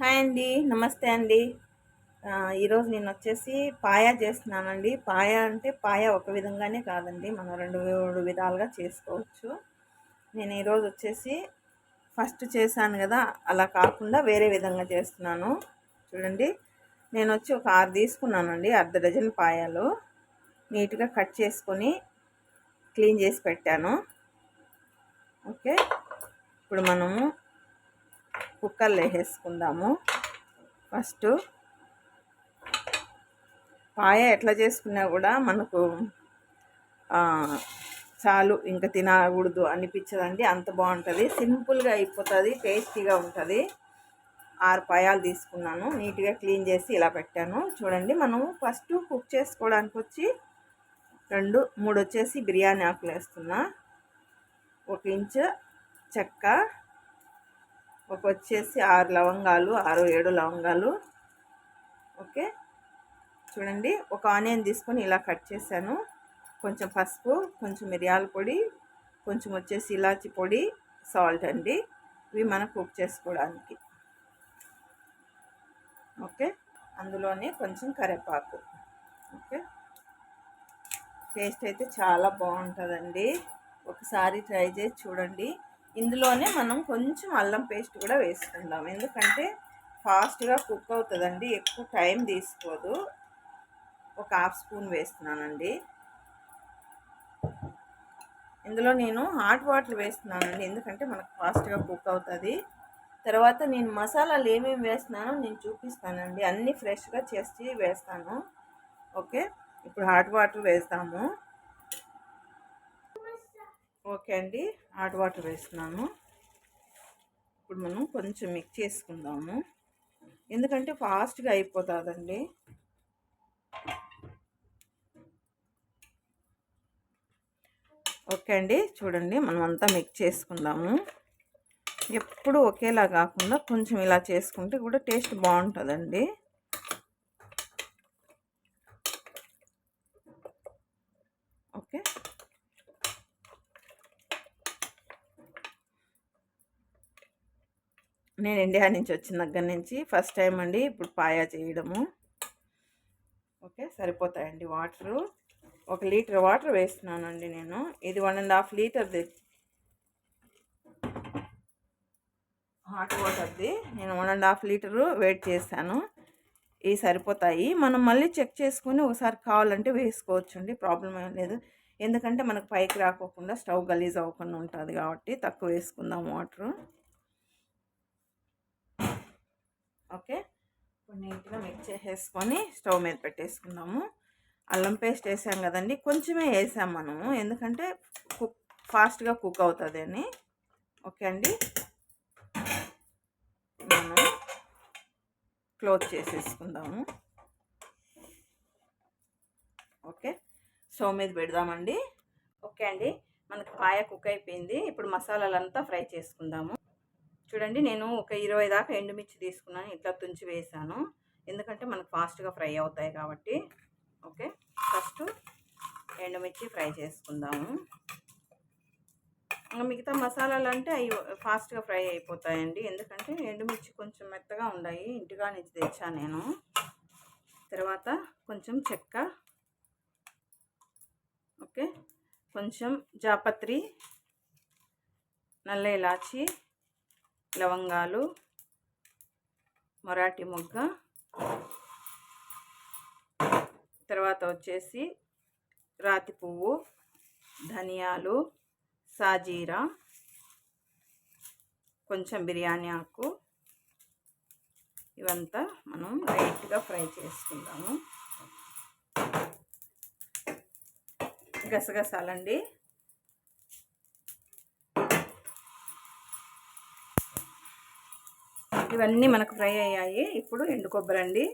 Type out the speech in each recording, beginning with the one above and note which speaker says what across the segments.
Speaker 1: Hi అండి నమస్తే అండి. ఈరోజు నేను వచ్చేసి పాయ చేస్తున్నానండి. పాయ అంటే పాయ ఒక విధంగానే కాదండి మనం రెండు మూడు విధాలుగా చేసుకోవచ్చు. నేను ఈరోజు వచ్చేసి ఫస్ట్ చేశాను కదా అలా కాకుండా వేరే విధంగా చేస్తున్నాను. చూడండి నేను వచ్చి ఒక ఆరు తీసుకున్నానండి అర్ధ డజన్ పాయాలు. నీట్గా కట్ చేసుకొని క్లీన్ చేసి పెట్టాను. ఓకే ఇప్పుడు మనము కుక్కర్లో వేసేసుకుందాము. ఫస్ట్ పాయ ఎట్లా చేసుకున్నా కూడా మనకు చాలు ఇంకా తినకూడదు అనిపించదండి. అంత బాగుంటుంది. సింపుల్గా అయిపోతుంది టేస్టీగా ఉంటుంది. ఆరు పాయాలు తీసుకున్నాను. నీట్గా క్లీన్ చేసి ఇలా పెట్టాను. చూడండి మనం ఫస్ట్ కుక్ చేసుకోవడానికి వచ్చి రెండు మూడు వచ్చేసి బిర్యానీ ఆకులు వేస్తున్నా ఒక ఇంచు చెక్క ఒక వచ్చేసి ఆరు లవంగాలు ఆరు ఏడు లవంగాలు. ఓకే? చూడండి ఒక ఆనియన్ తీసుకొని ఇలా కట్ చేశాను. కొంచెం పసుపు కొంచెం మిరియాల పొడి కొంచెం వచ్చేసి ఇలాచి పొడి సాల్ట్ అండి. ఇవి మనం కుక్ చేసుకోవడానికి. ఓకే? అందులోనే కొంచెం కరివేపాకు. ఓకే? టేస్ట్ అయితే చాలా బాగుంటుందండి. ఒకసారి ట్రై చేసి చూడండి. ఇందులోనే మనం కొంచెం అల్లం పేస్ట్ కూడా వేసుకుందాం. ఎందుకంటే ఫాస్ట్గా కుక్ అవుతుందండి ఎక్కువ టైం తీసుకోదు. ఒక హాఫ్ స్పూన్ వేస్తున్నానండి. ఇందులో నేను హాట్ వాటర్ వేస్తున్నానండి ఎందుకంటే మనకు ఫాస్ట్గా కుక్ అవుతుంది. తర్వాత నేను మసాలాలు ఏమేమి వేస్తున్నానో నేను చూపిస్తానండి. అన్నీ ఫ్రెష్గా చేసి వేస్తాను. ఓకే? ఇప్పుడు హాట్ వాటర్ వేస్తాము. ఓకే అండి. హాట్ వాటర్ వేస్తున్నాను. ఇప్పుడు మనం కొంచెం మిక్స్ చేసుకుందాము. ఎందుకంటే ఫాస్ట్గా అయిపోతుందండి. ఓకే అండి. చూడండి మనం అంతా మిక్స్ చేసుకుందాము. ఎప్పుడు ఒకేలా కాకుండా కొంచెం ఇలా చేసుకుంటే కూడా టేస్ట్ బాగుంటుందండి ఓకే నేను ఇండియా నుంచి వచ్చిన దగ్గర నుంచి ఫస్ట్ టైం అండి ఇప్పుడు పాయా చేయడము. ఓకే సరిపోతాయండి వాటరు. ఒక లీటర్ వాటర్ వేస్తున్నానండి నేను. ఇది వన్ అండ్ హాఫ్ లీటర్ది. హాట్ వాటర్ది. నేను one and half litre weight చేశాను. ఇవి సరిపోతాయి. మనం మళ్ళీ చెక్ చేసుకుని ఒకసారి కావాలంటే వేసుకోవచ్చు అండి ప్రాబ్లం ఏం లేదు. ఎందుకంటే మనకు పైకి రాకోకుండా స్టవ్ గలీజ్ అవ్వకుండా ఉంటుంది కాబట్టి తక్కువ వేసుకుందాం వాటరు. ఓకే? ఇప్పుడు నీట్గా మిక్స్ చేసేసుకొని స్టవ్ మీద పెట్టేసుకుందాము అల్లం పేస్ట్ వేసాం కదండి కొంచెమే వేసాం మనము. ఎందుకంటే కుక్ ఫాస్ట్గా కుక్ అవుతుంది అని. ఓకే అండి? మనం క్లోజ్ చేసేసుకుందాము. ఓకే? స్టవ్ మీద పెడదామండి. ఓకే అండి? మనకు పాయ కుక్ అయిపోయింది. ఇప్పుడు మసాలాలంతా ఫ్రై చేసుకుందాము. చూడండి నేను ఒక ఇరవై దాకా ఎండుమిర్చి తీసుకున్నాను. ఇట్లా తుంచి వేసాను. ఎందుకంటే మనకు ఫాస్ట్గా ఫ్రై అవుతాయి కాబట్టి. ఓకే? ఫస్ట్ ఎండుమిర్చి ఫ్రై చేసుకుందాము. ఇంకా మిగతా మసాలాలు అంటే అవి ఫాస్ట్గా ఫ్రై అయిపోతాయండి. ఎందుకంటే ఎండుమిర్చి కొంచెం మెత్తగా ఉన్నాయి ఇంటిగా నుంచి తెచ్చాను నేను. తర్వాత కొంచెం చెక్క. ఓకే? కొంచెం జాపత్రి నల్ల ఇలాచి లవంగాలు మరాఠీ మొగ్గ. తర్వాత వచ్చేసి రాతి పువ్వు ధనియాలు సాజీరా కొంచెం బిర్యానీ ఆకు. ఇవంతా మనం లైట్గా ఫ్రై చేసుకుందాము. గసగసాలండి. ఇవన్నీ మనకు ఫ్రై అయ్యాయి. ఇప్పుడు ఎండు కొబ్బరి అండి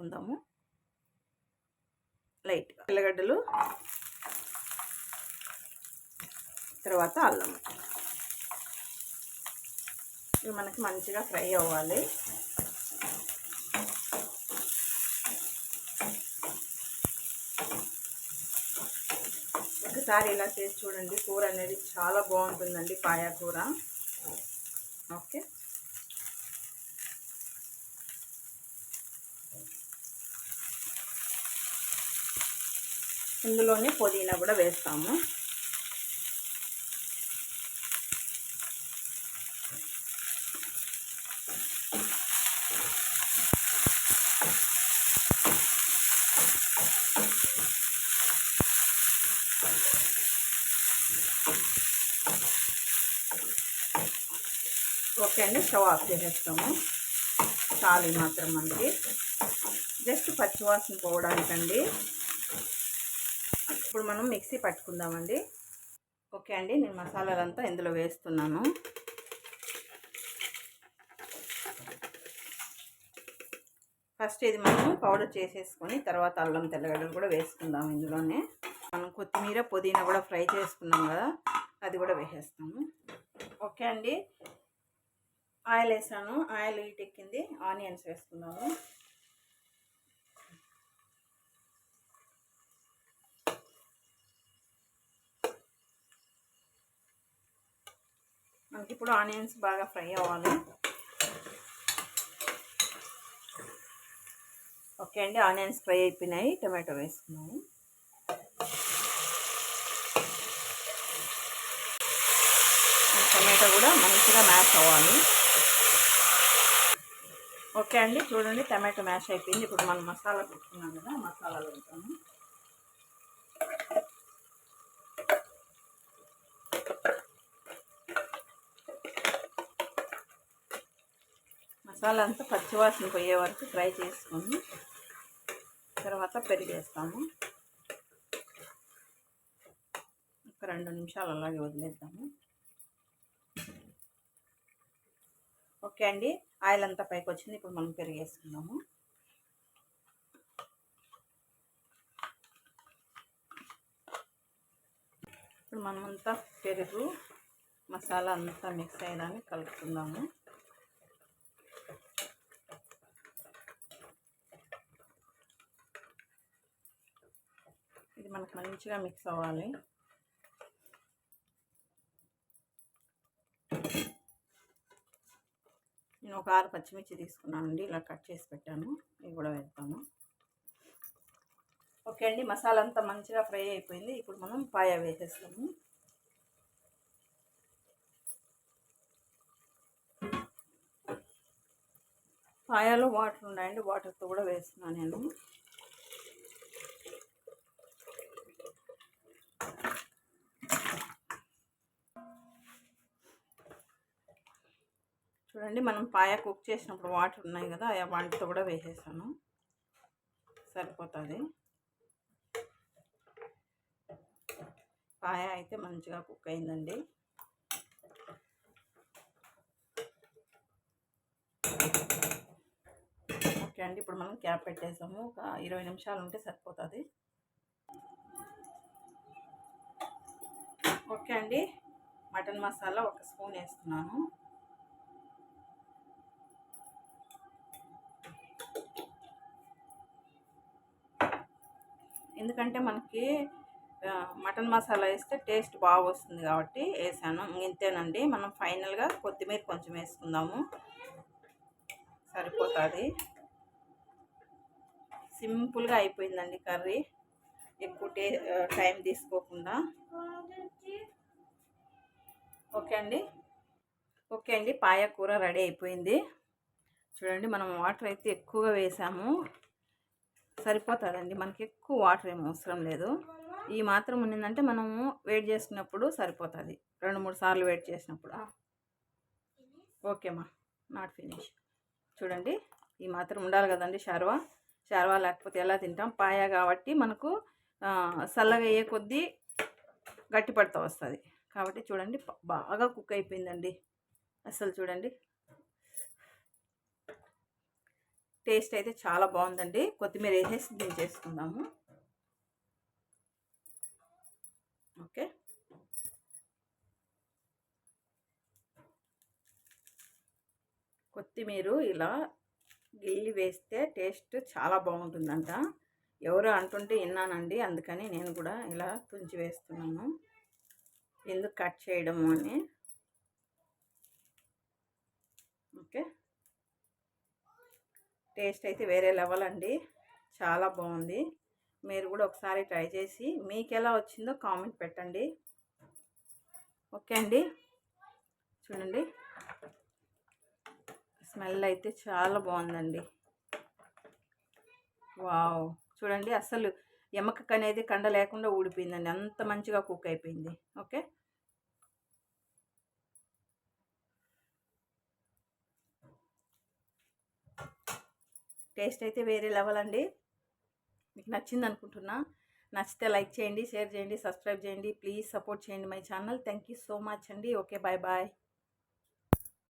Speaker 1: ఉందాము. లైట్ పిల్లగడ్డలు తర్వాత అల్లం. ఇవి మనకి మంచిగా ఫ్రై అవ్వాలి. ఒకసారి ఇలా చేసి చూడండి. కూర అనేది చాలా బాగుంటుందండి పాయా కూర. ఓకే. ఇందులోనే పుదీనా కూడా వేస్తాము. ఓకే అండి స్టవ్ ఆఫ్ చేసేస్తాము. చాలు మాత్రం మనకి. జస్ట్ పచ్చివాసన పోవడానికండి. ఇప్పుడు మనం మిక్సీ పట్టుకుందామండి. ఓకే అండి నేను మసాలాలంతా ఇందులో వేస్తున్నాను. ఫస్ట్ ఇది మనం పౌడర్ చేసేసుకొని తర్వాత అల్లం తెల్లగడ్డలు కూడా వేసుకుందాం ఇందులోనే. మనం కొత్తిమీర పుదీనా కూడా ఫ్రై చేసుకున్నాం కదా అది కూడా వేసేస్తాము. ఓకే అండి ఆయిల్ వేసాను. ఆయిల్ హీట్ ఎక్కింది. ఆనియన్స్ వేసుకున్నాము మనకి ఇప్పుడు ఆనియన్స్ బాగా ఫ్రై అవ్వాలి. ఓకే అండి. ఆనియన్స్ ఫ్రై అయిపోయినాయి. టమాటో వేసుకున్నాము టమాటో కూడా మంచిగా మ్యాష్ అవ్వాలి. ఓకే అండి చూడండి టమాటో మ్యాష్ అయిపోయింది. ఇప్పుడు మనం మసాలా పెట్టుకున్నాం కదా మసాలాలు పెడతాము మసాలా అంతా పచ్చివాసన పోయే వరకు ఫ్రై చేసుకొని తర్వాత పెరిగేస్తాము. ఒక రెండు నిమిషాలు అలాగే వదిలేద్దాము. ఓకే అండి. ఆయిల్ అంతా పైకి వచ్చింది ఇప్పుడు మనం పెరిగేసుకుందాము. ఇప్పుడు మనమంతా పెరుగు మసాలా అంతా మిక్స్ అయ్యేదాన్ని కలుపుకుందాము. ఇది మనకు మంచిగా మిక్స్ అవ్వాలి. నేను ఒక ఆరు పచ్చిమిర్చి తీసుకున్నానండి ఇలా కట్ చేసి పెట్టాను. ఇవి కూడా వేస్తాము ఓకే అండి మసాలా అంతా మంచిగా ఫ్రై అయిపోయింది. ఇప్పుడు మనం పాయ వేసేస్తాము. పాయాలో వాటర్ ఉన్నాయండి వాటర్తో కూడా వేస్తున్నాను నేను. చూడండి మనం పాయ కుక్ చేసినప్పుడు వాటర్ ఉన్నాయి కదా ఆ వాటితో కూడా వేసేసాను. సరిపోతుంది. పాయ అయితే మంచిగా కుక్ అయిందండి. ఓకే అండి ఇప్పుడు మనం క్యాప్ పెట్టేసాము. ఒక ఇరవై నిమిషాలు ఉంటే సరిపోతుంది. ఓకే అండి మటన్ మసాలా ఒక స్పూన్ వేస్తున్నాను. ఎందుకంటే మనకి మటన్ మసాలా వేస్తే టేస్ట్ బాగా వస్తుంది కాబట్టి వేసాను. ఇంతేనండి. మనం ఫైనల్గా కొత్తిమీర కొంచెం వేసుకుందాము. సరిపోతుంది. సింపుల్గా అయిపోయిందండి కర్రీ. ఎక్కువ టే టైం తీసుకోకుండా. ఓకే అండి. ఓకే అండి. పాయ కూర రెడీ అయిపోయింది. చూడండి మనం వాటర్ అయితే ఎక్కువగా వేసాము. సరిపోతుందండి. మనకి ఎక్కువ వాటర్ ఏం అవసరం లేదు. ఈ మాత్రం ఉన్నిందంటే మనము వెయిట్ చేసుకున్నప్పుడు సరిపోతుంది. రెండు మూడు సార్లు వెయిట్ చేసినప్పుడు. ఓకేమ్మా నాట్ ఫినిష్. చూడండి. ఈ మాత్రం ఉండాలి కదండి షార్వా. షార్వా లేకపోతే ఎలా తింటాం? పాయా కాబట్టి మనకు చల్లగా అయ్యే కొద్దీ గట్టి పడుతూ వస్తుంది. కాబట్టి చూడండి బాగా కుక్ అయిపోయిందండి. అసలు చూడండి. టేస్ట్ అయితే చాలా బాగుందండి. కొత్తిమీర వేసేసి దించేసుకుందాము. ఓకే. కొత్తిమీర ఇలా గిల్లి వేస్తే టేస్ట్ చాలా బాగుంటుందంట. ఎవరు అంటుంటే విన్నానండి. అందుకని నేను కూడా ఇలా తుంచి వేస్తున్నాను. ఎందుకు కట్ చేయడము అని ఓకే టేస్ట్ అయితే వేరే లెవెల్ అండి. చాలా బాగుంది. మీరు కూడా ఒకసారి ట్రై చేసి మీకు ఎలా వచ్చిందో కామెంట్ పెట్టండి. ఓకే అండి. చూడండి. స్మెల్ అయితే చాలా బాగుందండి. వావ్. చూడండి అసలు ఎమ్మక అనేది కండ లేకుండా ఊడిపోయిందండి. అంత మంచిగా కుక్ అయిపోయింది. ఓకే? టేస్ట్ అయితే వేరే లెవెల్ అండి. మీకు నచ్చింది అనుకుంటున్నా. నచ్చితే లైక్ చేయండి షేర్ చేయండి సబ్స్క్రైబ్ చేయండి. ప్లీజ్ సపోర్ట్ చేయండి my channel. Thank you so much అండి. Okay bye bye.